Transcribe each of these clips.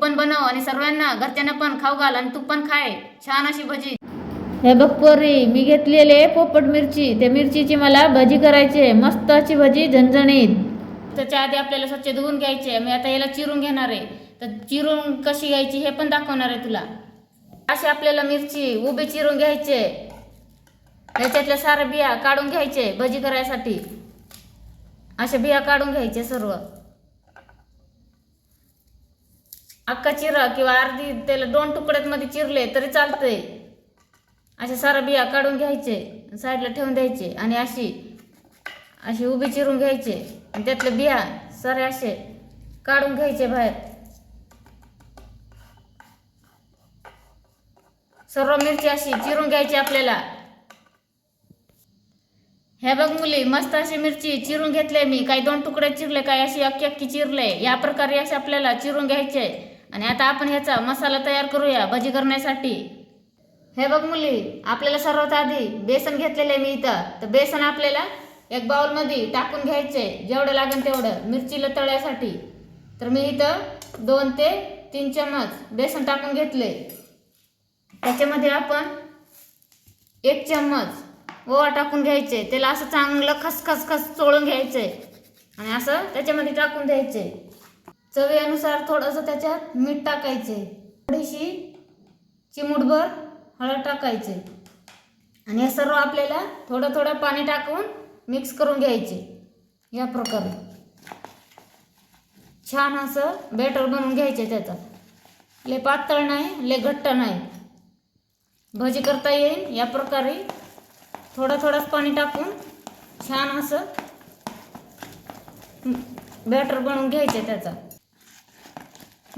पण बनव आणि सर्वांना घरच्यांना पण खाऊ घाल आणि तू पण खाय. छान अशी भजी. हे बघ पोरी मी घेतलेले पोपट मिरची. त्या मिरचीची मला भजी करायची आहे. मस्त अशी भजी झणझणीत. त्याच्या आधी आपल्याला स्वच्छ धुवून घ्यायचे. मी आता याला चिरून घेणार आहे. तर चिरून कशी घ्यायची हे पण दाखवणार आहे तुला. अशी आपल्याला मिरची उभी चिरून घ्यायचे. ह्याच्यातल्या साऱ्या बिया काढून घ्यायचे भजी करायसाठी. अशा बिया काढून घ्यायचे सर्व. अख्खा चिरा किंवा अर्धी त्याला दोन तुकड्यात मध्ये चिरले तरी चालतंय. अशा सारा बिया काढून घ्यायचे साईडला ठेवून द्यायचे आणि अशी अशी उभी चिरून घ्यायचे. आणि त्यातले बिया सारे असे काढून घ्यायचे बाहेर. सर्व मिरची अशी चिरून घ्यायची आपल्याला. हे बघ मुली मस्त अशी मिरची चिरून घेतले मी. काही दोन तुकडे चिरले काही अशी अख्खी अख्खी चिरले. या प्रकारे असे आपल्याला चिरून घ्यायचे. आणि आता आपण ह्याचा मसाला तयार करूया भजी करण्यासाठी. हे बघ मुली आपल्याला सर्वात आधी बेसन घेतलेले मी इथं. तर बेसन आपल्याला एक बाउलमध्ये टाकून घ्यायचे जेवढं लागेल तेवढं मिरचीला तळ्यासाठी. तर मी इथं दोन ते तीन चमच बेसन टाकून घेतले. त्याच्यामध्ये आपण एक चम्मच ओवा टाकून घ्यायचे त्याला असं चांगलं खसखस खस चोळून घ्यायचे. आणि असं त्याच्यामध्ये टाकून द्यायचे. चवीनुसार थोडंसं त्याच्यात मीठ टाकायचे. थोडीशी चिमूटभर हळद टाकायचे. आणि हे सर्व आपल्याला थोडं थोडं पाणी टाकून मिक्स करून घ्यायचे. या प्रकारे. छान असं बॅटर बनवून घ्यायचे त्याचा ले पातळ नाही ले घट्ट नाही. भजी करता येईल या प्रकारे थोडं थोडंच पाणी टाकून छान असं बॅटर बनवून घ्यायचे त्याचा.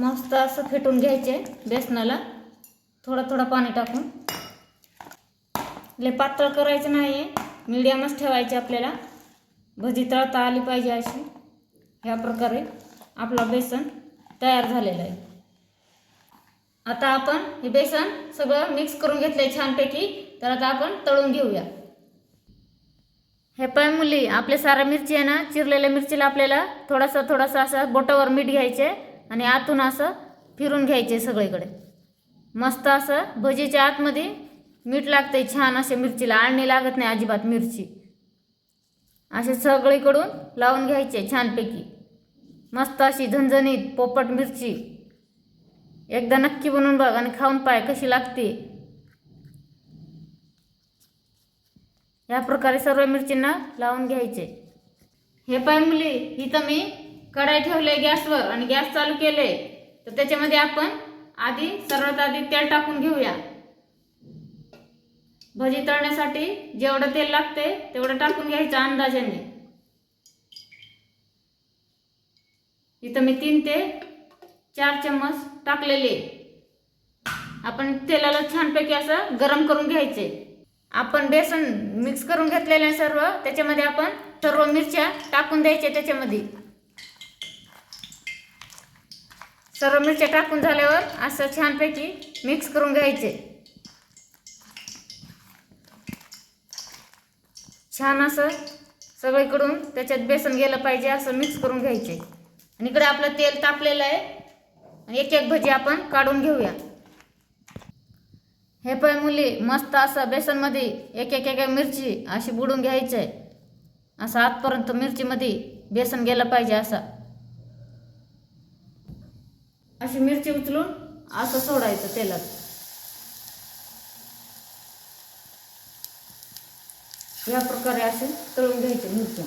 मस्त असं फेटून घ्यायचे बेसनाला. थोडं थोडं पाणी टाकून. लय पातळ करायचं नाही आहे मीडियमच ठेवायचे आपल्याला. भजी तळता आली पाहिजे अशी. ह्या प्रकारे आपला बेसन तयार झालेलं आहे. आता आपण हे बेसन सगळं मिक्स करून घेतलंय छानपैकी. तर आता आपण तळून घेऊया. हे पाय मुली आपले सारा मिरची आहे ना चिरलेल्या मिरचीला आपल्याला थोडासा थोडासा असं बोटावर मीठ घ्यायचे. आणि आतून असं फिरून घ्यायचे सगळीकडे. मस्त असं भजीच्या आतमध्ये मीठ लागते छान असे मिरचीला. आळणी लागत नाही अजिबात मिरची. असे सगळीकडून लावून घ्यायचे छानपैकी. मस्त अशी झणझणीत पोपट मिरची. एकदा नक्की बनवून बघ आणि खाऊन पाय कशी लागते. या प्रकारे सर्व मिरचींना लावून घ्यायचे. हे पाय मुली इथं मी कढाई ठेवले गॅसवर आणि गॅस चालू केले तर त्याच्यामध्ये आपण आधी सर्वात आधी तेल टाकून घेऊया. भजी तळण्यासाठी जेवढं तेल लागते तेवढं टाकून घ्यायचं अंदाजाने. इथं मी तीन ते चार चम्मच टाकलेले. आपण तेलाला छानपैकी असं गरम करून घ्यायचे. आपण बेसन मिक्स करून घेतलेले आहे सर्व त्याच्यामध्ये आपण सर्व मिरच्या टाकून द्यायच्या त्याच्यामध्ये. सर्व मिरच्या टाकून झाल्यावर असं छानपैकी मिक्स करून घ्यायचे. छान असं सगळीकडून त्याच्यात बेसन गेलं पाहिजे असं मिक्स करून घ्यायचे. आणि इकडे आपलं तेल तापलेलं आहे. आणि एक एक भजी आपण काढून घेऊया. हे पण मुली मस्त असं बेसनमध्ये एक एक एक मिरची अशी बुडून घ्यायची आहे. असं आतपर्यंत मिरचीमध्ये बेसन गेलं पाहिजे असं. अशी मिरची उचलून असं सोडायचं तेलात. या प्रकारे असे तळून घ्यायचे मिरच्या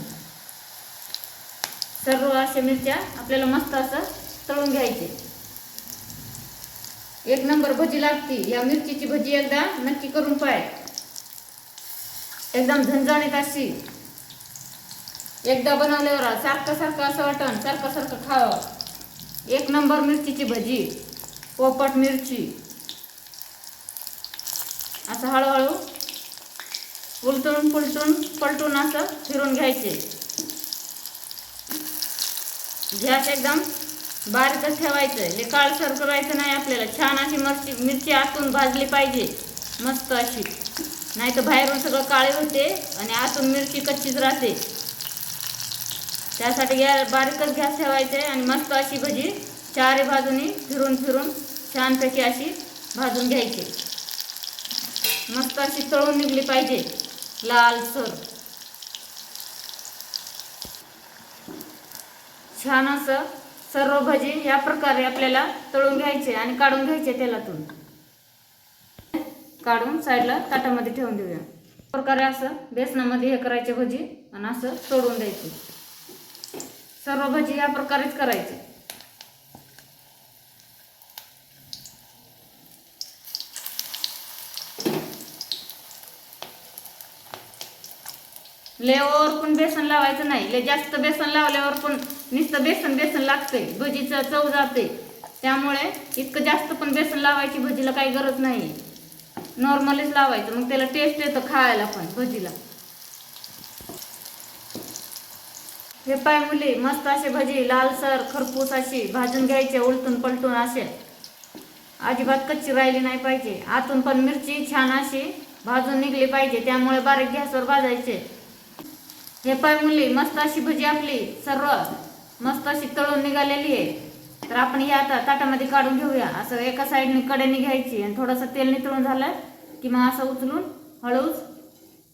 सर्व अशा मिरच्या आपल्याला मस्त असं तळून घ्यायचे. एक नंबर भजी लागती. या मिरचीची भजी एकदा नक्की करून पाय. एकदम झणझणीत अशी. एकदा बनवल्यावर सारखं सारखं असं वाटण सारखं सारखं खावं. एक नंबर मिरचीची भजी पोपट मिरची. असं हळूहळू उलटून पुलटून पलटून असं फिरून घ्यायचे. गॅस एकदम बारीकच ठेवायचं. ले काळसर करायचं नाही आपल्याला. छान अशी मिरची मिरची आतून भाजली पाहिजे. मस्त अशी. नाही तर बाहेरून सगळं काळे होते आणि आतून मिरची कच्चीच राहते. त्यासाठी गॅस बारीकच गॅस ठेवायचे आणि मस्त अशी भजी चारी बाजूनी फिरून फिरून छानपैकी अशी भाजून घ्यायची. मस्त अशी तळून निघली पाहिजे लालसर छान असं सर्व भजी या प्रकारे आपल्याला तळून घ्यायचे आणि काढून घ्यायचे तेलातून. काढून साईडला ताटामध्ये ठेवून देऊया. प्रकारे असं बेसनामध्ये हे करायचे भजी आणि असं तोडून द्यायचे. सर्व भजी या प्रकारेच करायचे. लेवर पण बेसन लावायचं नाही. ले जास्त बेसन लावल्यावर पण नुसतं बेसन बेसन लागते भजीचं चव जाते. त्यामुळे इतकं जास्त पण बेसन लावायची भजीला काही गरज नाही. नॉर्मलीच लावायचं. मग त्याला टेस्ट येतं खायला पण भजीला. हे पाय मुली मस्त असे भजी लालसर खरपूस अशी भाजून घ्यायचे उलटून पलटून असे. अजिबात कच्ची राहिली नाही पाहिजे. आतून पण मिरची छान अशी भाजून निघली पाहिजे. त्यामुळे बारीक गॅसवर भाजायचे. हे पाय मुली मस्त अशी भजी आपली सर्व. मस्त अशी तळून निघालेली आहे. तर आपण ही आता ताटामध्ये काढून घेऊया. असं एका साईडने कडेने घ्यायची आणि थोडंसं तेल नितळून झालं की मग असं उचलून हळूच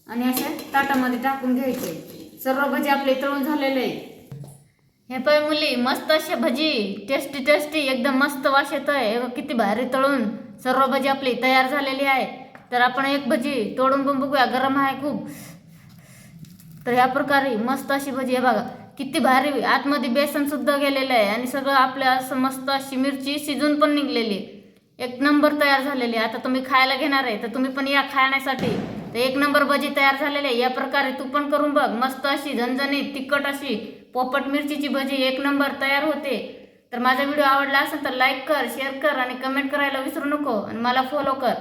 आणि असे ताटामध्ये टाकून घ्यायचे. सर्व भजी आपले तळून झालेले आहे हे पाय मुली मस्त असे भजी. टेस्टी टेस्टी एकदम मस्त वास येत आहे किती भारी तळून सर्व भजी आपली तयार झालेली आहे. तर आपण एक भजी तोडून पण बघूया गरम आहे खूप. तर ह्या प्रकारे मस्त अशी भजी आहे बघा. किती भारी आतमध्ये बेसन सुद्धा गेलेलं आहे आणि सगळं आपल्या असं मस्त अशी मिरची शिजून पण निघलेली. आहे. एक नंबर तयार झालेली आहे. आता तुम्ही खायला घेणार आहे तर तुम्ही पण या खाण्यासाठी. तर एक नंबर भजी तयार झालेली आहे. या प्रकारे तू पण करून बघ. मस्त अशी झणझणीत तिखट अशी पोपट मिरचीची भजी एक नंबर तयार होते. तर माझा व्हिडिओ आवडला असेल तर लाईक कर शेअर कर आणि कमेंट करायला विसरू नको. आणि मला फॉलो कर.